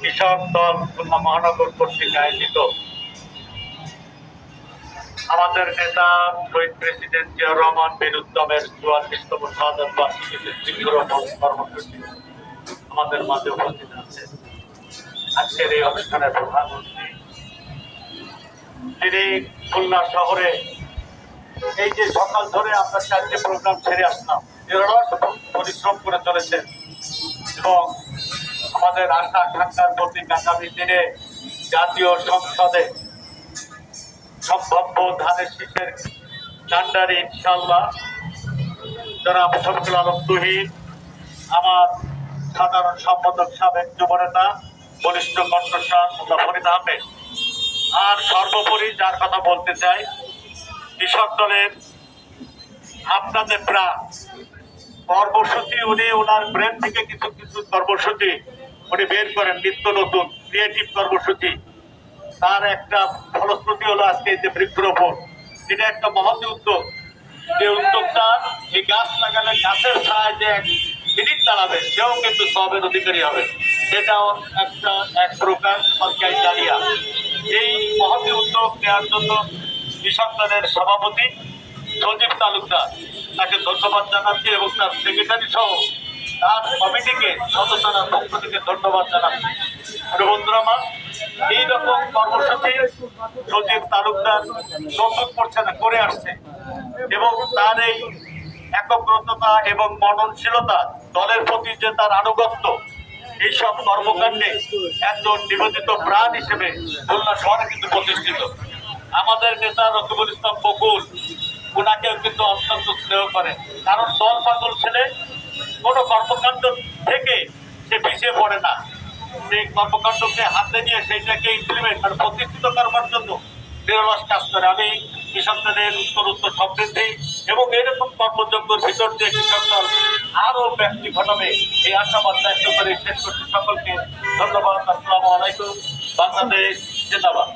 কৃষক দল খুলনা মহানগর কর্তৃক আয়োজিত আমাদের নেতা শহীদ প্রেসিডেন্ট জিয়াউর রহমান বীর উত্তমের চুয়াল্লিশতম শাহাদ বার্ষিকীতে কর্মসূচি আমাদের মাঝে উপস্থিত আছে। আজকের এই অনুষ্ঠানের প্রধানমন্ত্রী, তিনি খুলনা শহরে এই যে সকাল ধরে আমরা চারটে প্রোগ্রাম ছেড়ে আসলাম। নিরলস পরিশ্রম করে চলেছেন। এবং আমাদের আশা আকাঙ্ক্ষার প্রতীক আগামী দিনে জাতীয় সংসদে সম্ভাব্য ধানের শীষের কান্ডারি ইনশাল্লাহ জনাব শফিকুল আলম তুহিন, আমার সাধারণ সম্পাদক সাবেক যুবনেতা বলিষ্ঠ কণ্ঠস্বর মোল্লা ফরিদ আহমেদ। আর সর্বোপরি যার কথা বলতে চাই, কৃষক দলের আপনাদের প্রাণ কর্মসূচি উনি ওনার ব্রেন থেকে কিছু কিছু কর্মসূচি উনি বের করেন, নিত্য নতুন ক্রিয়েটিভ কর্মসূচি তার একটা ফলশ্রুতি হলো আজকে যে বৃক্ষরোপণ এটা একটা মহৎ উদ্যোগ। যে উদ্যোগটা এই গাছ লাগালে গাছের সাহায্যে এক মিনিট দাঁড়াবে, সেও কিন্তু সবের অধিকারী হবে। সেটাও একটা এক প্রকার সরকারি জারিয়া এই মহতি উদ্যোগ নেওয়ার জন্য কৃষক দলের সভাপতি সজীব তালুকদার, তাকে ধন্যবাদ জানাচ্ছি এবং তার সেক্রেটারি সহ তার কমিটিকে সদস্যরার পক্ষ থেকে ধন্যবাদ জানাচ্ছি। বন্ধুরা আমার এইরকম কর্মসূচি সজীব তালুকদার নতুন করছে না করে আসছে এবং তার এই একগ্রতা এবং মননশীলতা, দলের প্রতি যে তার আনুগত্য, এইসব কর্মকাণ্ডে একজন নিবেদিত প্রাণ হিসেবে খুলনা শহরে কিন্তু প্রতিষ্ঠিত। আমাদের নেতা রকিবুল ইসলাম বকুল ওনাকেও কিন্তু অত্যন্ত স্নেহ করে। কারণ দল পাগল ছেলে, কোনো কর্মকাণ্ড থেকে সে পিছিয়ে পড়ে না। সেই কর্মকাণ্ডকে হাতে নিয়ে সেইটাকে ইমপ্লিমেন্ট মানে প্রতিষ্ঠিত করবার জন্য নিরলস কাজ করে। আমি কৃষকদের উত্তর উত্তর সমৃদ্ধি এবং এরকম কর্মযোগ্যের ভিতর দিয়ে কৃষক দল আরও ব্যক্তি ঘটাবে এই আশাবাদ ব্যক্ত করে শেষ করছি সকলকে। ধন্যবাদ, আসসালামু আলাইকুম। বাংলাদেশ জিন্দাবাদ।